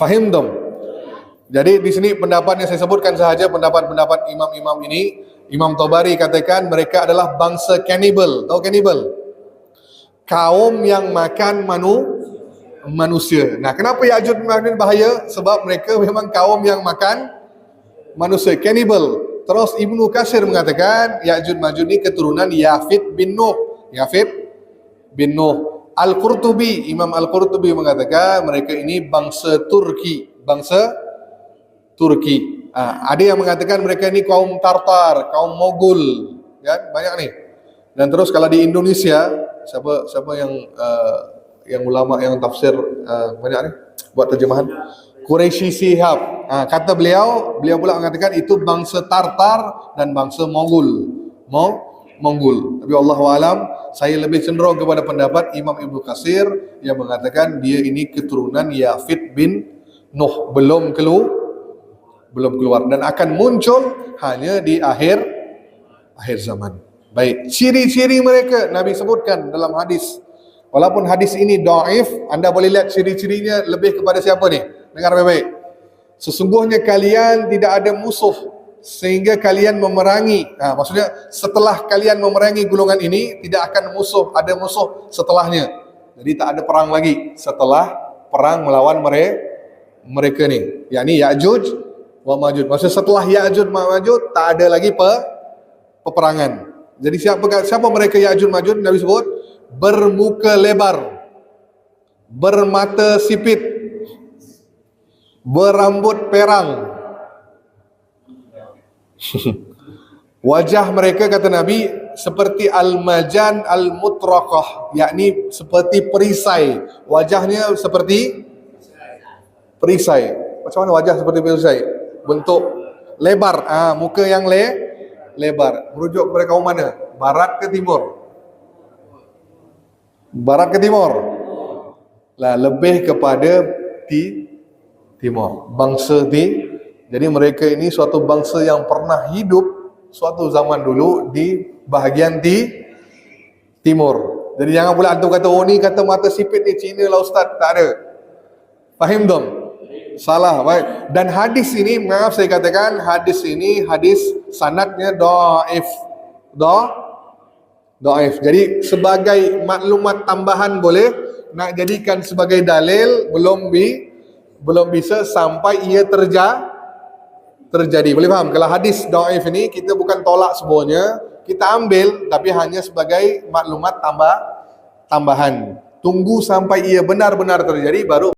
Fahim? Jadi di sini pendapat yang saya sebutkan sahaja pendapat-pendapat imam-imam ini. Imam Tabari katakan mereka adalah bangsa cannibal. Tahu cannibal? Kaum yang makan manu manusia. Nah, kenapa Ya'juj Ma'juj bahaya? Sebab mereka memang kaum yang makan manusia, cannibal. Terus Ibnu Kasir mengatakan Ya'juj Ma'juj ini keturunan Yafid bin Nuh. Yafid bin Nuh. Al-Qurtubi, Imam Al-Qurtubi mengatakan mereka ini bangsa Turki, bangsa Turki. Ah, ada yang mengatakan mereka ini kaum Tartar, kaum Mogul, kan? Banyak nih. Dan terus kalau di Indonesia, siapa siapa yang uh, yang ulama yang tafsir uh, banyak nih buat terjemahan Quraisy Sihab. Ah, kata beliau, beliau pula mengatakan itu bangsa Tartar dan bangsa Mongol. Mo Mongol. Tapi Allah alam, saya lebih cenderung kepada pendapat Imam Ibnu Kasir yang mengatakan dia ini keturunan Yafid bin Nuh belum keluar belum keluar dan akan muncul hanya di akhir akhir zaman. Baik, ciri-ciri mereka Nabi sebutkan dalam hadis. Walaupun hadis ini dhaif, anda boleh lihat ciri-cirinya lebih kepada siapa ni? Dengar baik-baik. Sesungguhnya kalian tidak ada musuh sehingga kalian memerangi. Ha, maksudnya setelah kalian memerangi golongan ini tidak akan musuh, ada musuh setelahnya. Jadi tak ada perang lagi setelah perang melawan mereka mereka ni. Yakni Ya'juj wa Ma'juj. Maksudnya setelah Ya'juj wa Ma'juj tak ada lagi pe, peperangan. Jadi siapa siapa mereka Ya'juj Ma'juj Nabi sebut bermuka lebar, bermata sipit, berambut perang. Wajah mereka kata Nabi seperti al-majan al-mutraqah, yakni seperti perisai. Wajahnya seperti perisai. Macam mana wajah seperti perisai? Bentuk lebar, ah muka yang le lebar. Merujuk kepada kaum mana? Barat ke timur? Barat ke timur? Lah lebih kepada di timur. Bangsa di jadi mereka ini suatu bangsa yang pernah hidup suatu zaman dulu di bahagian di timur. Jadi jangan pula antum kata oh ni kata mata sipit ni Cina lah ustaz. Tak ada. Fahim dong? Salah. Baik. Dan hadis ini, maaf saya katakan, hadis ini hadis sanadnya dhaif. Dha dhaif. Jadi sebagai maklumat tambahan boleh nak jadikan sebagai dalil belum bi belum bisa sampai ia terja terjadi. Boleh faham? Kalau hadis dhaif ini kita bukan tolak semuanya, kita ambil tapi hanya sebagai maklumat tambah tambahan. Tunggu sampai ia benar-benar terjadi baru